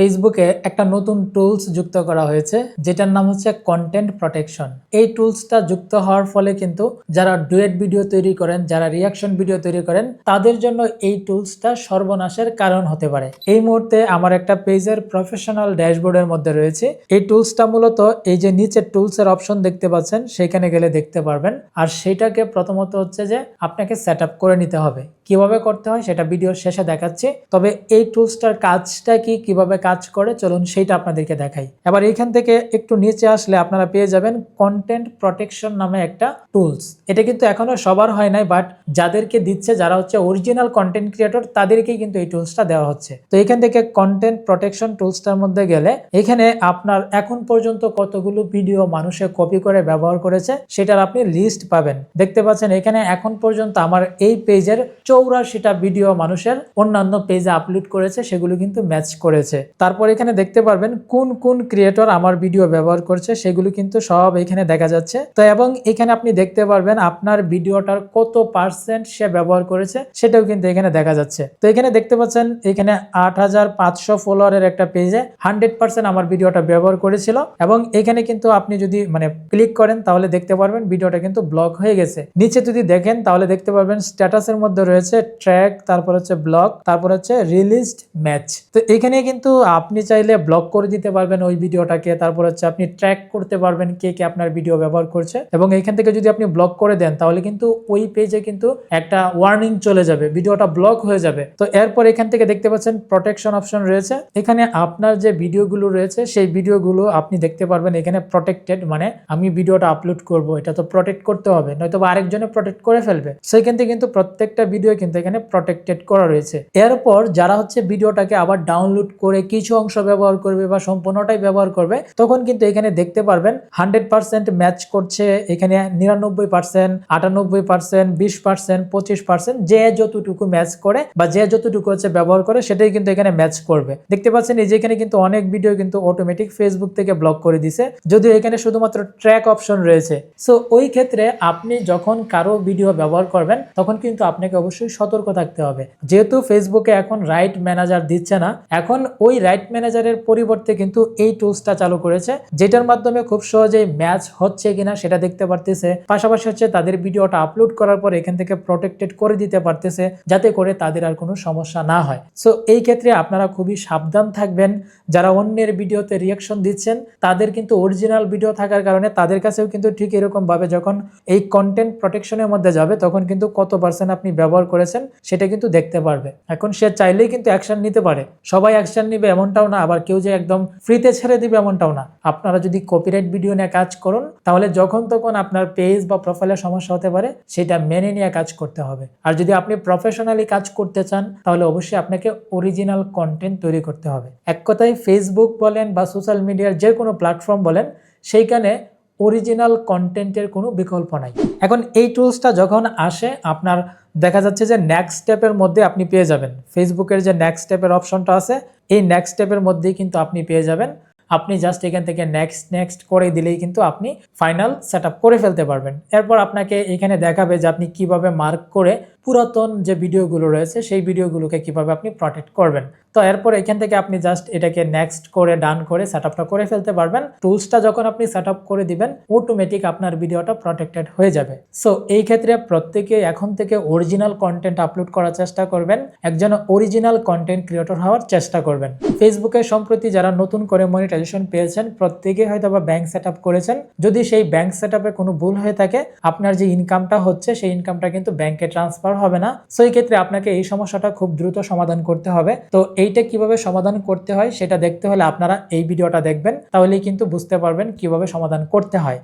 ফেসবুকে একটা নতুন টুলস যুক্ত করা হয়েছে, যেটার নাম হচ্ছে কন্টেন্ট প্রোটেকশন এই টুলসটা যুক্ত হওয়ার ফলে কিন্তু যারা ডুয়েট ভিডিও তৈরি করেন, যারা রিয়াকশন ভিডিও তৈরি করেন, তাদের জন্য এই টুলসটা সর্বনাশের কারণ হতে পারে। এই মুহূর্তে আমার একটা পেজের প্রফেশনাল ড্যাশবোর্ডের মধ্যে রয়েছে। এই টুলসটা মূলত এই যে নিচে টুলসের অপশন দেখতে পাচ্ছেন, সেখানে গেলে দেখতে পারবেন। আর সেটাকে প্রথমত হচ্ছে যে আপনাকে সেট করে নিতে হবে। কীভাবে করতে হয় সেটা ভিডিওর শেষে দেখাচ্ছি। তবে এই টুলসটার কাজটা কি, কীভাবে কাজ করে, চলুন সেইটা আপনাদেরকে দেখাই। এবার এইখান থেকে একটু নিচে আসলে আপনারা পেয়ে যাবেন কন্টেন্ট প্রোটেকশন নামে একটা টুলস এটা কিন্তু এখনও সবার হয় নাই বাট যাদেরকে দিচ্ছে, যারা হচ্ছে অরিজিনাল কন্টেন্ট ক্রিয়েটর তাদেরকেই কিন্তু এই টুলসটা দেওয়া হচ্ছে। তো এখান থেকে কন্টেন্ট প্রোটেকশন টুলসটার মধ্যে গেলে, এখানে আপনার এখন পর্যন্ত কতগুলো ভিডিও মানুষে কপি করে, ব্যবহার করেছে, সেটার আপনি লিস্ট পাবেন। দেখতে পাচ্ছেন, এখানে এখন পর্যন্ত আমার এই পেজের চৌরাশিটা ভিডিও মানুষের অন্যান্য পেজে আপলোড করেছে, সেগুলো কিন্তু ম্যাচ করেছে। তারপর এখানে দেখতে পারবেন কোন কোন ক্রিয়েটর আমার ভিডিও ব্যবহার করছে, সেগুলো কিন্তু সব এখানে দেখা যাচ্ছে। তো এবং এখানে আপনি দেখতে পারবেন আপনার ভিডিওটার কত পার্সেন্ট সে ব্যবহার করেছে, সেটাও কিন্তু এখানে দেখা যাচ্ছে। তো এখানে দেখতে পাচ্ছেন এখানে আট হাজার পাঁচশো ফলোয়ারের একটা পেজে হান্ড্রেড পার্সেন্ট আমার ভিডিওটা ব্যবহার করেছিল। এবং এখানে কিন্তু আপনি যদি মানে ক্লিক করেন, তাহলে দেখতে পারবেন ভিডিওটা কিন্তু ব্লক হয়ে গেছে। নিচে যদি দেখেন, তাহলে দেখতে পারবেন স্ট্যাটাসের মধ্যে রয়েছে ট্র্যাক তারপর হচ্ছে ব্লক তারপর হচ্ছে রিলিজড ম্যাচ তো এখানে কিন্তু আপনি চাইলে ব্লক করে দিতে পারবেন ওই ভিডিওটাকে, তারপর হচ্ছে আপনি ট্র্যাক করতে পারবেন কে কে আপনার ভিডিও ব্যবহার করছে এবং এখান থেকে যদি আপনি ব্লক করে দেন, তাহলে কিন্তু ওই পেজে কিন্তু একটা ওয়ার্নিং চলে যাবে, ভিডিওটা ব্লক হয়ে যাবে। তো এরপর এখান থেকে দেখতে পাচ্ছেন প্রোটেকশন অপশন রয়েছে। এখানে আপনার যে ভিডিওগুলো রয়েছে, সেই ভিডিওগুলো আপনি দেখতে পারবেন এখানে প্রোটেক্টেড মানে আমি ভিডিওটা আপলোড করব, এটা তো প্রোটেক্ট করতে হবে নয়তো আরেকজনে প্রোটেক্ট করে ফেলবে। সেখান থেকে কিন্তু প্রত্যেকটা ভিডিও কিন্তু এখানে প্রোটেক্টেড করা রয়েছে। এরপর যারা হচ্ছে ভিডিওটাকে আবার ডাউনলোড করে কিছু অংশ ব্যবহার করবে বা সম্পূর্ণটাই ব্যবহার করবে, তখন কিন্তু এখানে দেখতে পারবেন হান্ড্রেড পার্সেন্ট ম্যাচ করছে, এখানে নিরানব্বই পার্সেন্ট আটানব্বই পার্সেন্ট বিশ পার্সেন্ট পঁচিশ পার্সেন্ট যে যতটুকু ম্যাচ করে বা যে যতটুকু হচ্ছে ব্যবহার করে সেটাই কিন্তু এখানে ম্যাচ করবে। দেখতে পাচ্ছেন এই যে এখানে কিন্তু অনেক ভিডিও কিন্তু অটোমেটিক ফেসবুক থেকে ব্লক করে দিছে, যদিও এখানে শুধুমাত্র ট্র্যাক অপশন রয়েছে। সো ওই ক্ষেত্রে আপনি যখন কারও ভিডিও ব্যবহার করবেন, তখন কিন্তু আপনাকে অবশ্যই সতর্ক থাকতে হবে। যেহেতু ফেসবুকে এখন রাইট ম্যানেজার দিচ্ছে না, এখন ওই রাইট ম্যানেজারের পরিবর্তে কিন্তু এই টুলসটা চালু করেছে, যেটার মাধ্যমে খুব সহজেই ম্যাচ হচ্ছে কিনা সেটা দেখতে পারতেছে। পাশাপাশি হচ্ছে তাদের ভিডিওটা আপলোড করার পর এখান থেকে প্রোটেক্টেড করে দিতে পারতেছে, যাতে করে তাদের আর কোনো সমস্যা না হয়। সো এই ক্ষেত্রে আপনারা খুবই সাবধান থাকবেন। যারা অন্যের ভিডিওতে রিয়াকশন দিচ্ছেন, তাদের কিন্তু অরিজিনাল ভিডিও থাকার কারণে তাদের কাছেও কিন্তু ঠিক এরকম ভাবে যখন এই কন্টেন্ট প্রোটেকশনের মধ্যে যাবে, তখন কিন্তু কত পার্সেন্ট আপনি ব্যবহার করেছেন, সেটা কিন্তু দেখতে পারবে। এখন সে চাইলেই কিন্তু অ্যাকশন নিতে পারে। সবাই অ্যাকশন নিবে এমনটাও না, আবার কেউ যে একদম ফ্রিতে ছেড়ে দিবে এমনটাও না। আপনারা যদি কপিরাইট ভিডিও নিয়ে কাজ করুন, তাহলে যখন তখন আপনার পেজ বা প্রোফাইলের সমস্যা হতে পারে, সেটা মেনে নিয়ে কাজ করতে হবে। আর যদি আপনি প্রফেশনালি কাজ করতে চান, তাহলে অবশ্যই আপনাকে অরিজিনাল কন্টেন্ট তৈরি করতে হবে। এক কথায় ফেসবুক বলেন বা সোশ্যাল মিডিয়ার যে কোনো প্ল্যাটফর্ম বলেন, সেইখানে অরিজিনাল কন্টেন্টের কোনো বিকল্প নাই। এখন এই টুলসটা যখন আসে, আপনার দেখা যাচ্ছে যে নেক্সট স্টেপের মধ্যে আপনি পেয়ে যাবেন। ফেসবুকের যে নেক্সট স্টেপের অপশনটা আছে, এই নেক্সট স্টেপের মধ্যেই কিন্তু আপনি পেয়ে যাবেন। আপনি জাস্ট এখান থেকে নেক্সট নেক্সট করে দিলেই কিন্তু আপনি ফাইনাল সেট করে ফেলতে পারবেন। এরপর আপনাকে এখানে দেখাবে যে আপনি কীভাবে মার্ক করে পুরাতন যে ভিডিওগুলো রয়েছে, সেই ভিডিওগুলোকে কীভাবে আপনি প্রোটেক্ট করবেন? তো এরপর এখান থেকে আপনি জাস্ট এটাকে নেক্সট করে ডান করে সেট করে ফেলতে পারবেন। টুলসটা যখন আপনি সেট করে দিবেন অটোমেটিক আপনার ভিডিওটা প্রোটেক্টেড হয়ে যাবে। সো এই ক্ষেত্রে প্রত্যেকে এখন থেকে অরিজিনাল কন্টেন্ট আপলোড করার চেষ্টা করবেন। একজন অরিজিনাল কন্টেন্ট ক্রিয়েটর হওয়ার চেষ্টা করবেন। ফেসবুকে সম্প্রতি যারা নতুন করে মনিটাইজেশন পেয়েছেন, প্রত্যেকে হয়তো বা ব্যাংক সেট করেছেন। যদি সেই ব্যাংক সেট কোনো ভুল হয়ে থাকে, আপনার যে ইনকামটা হচ্ছে, সেই ইনকামটা কিন্তু ব্যাংকে ট্রান্সফার হবে না। সো এই ক্ষেত্রে আপনাকে এই সমস্যাটা খুব দ্রুত সমাধান করতে হবে। তো এইটা কীভাবে সমাধান করতে হয়, সেটা দেখতে হলে আপনারা এই ভিডিওটা দেখবেন। তাহলেই কিন্তু বুঝতে পারবেন কীভাবে সমাধান করতে হয়।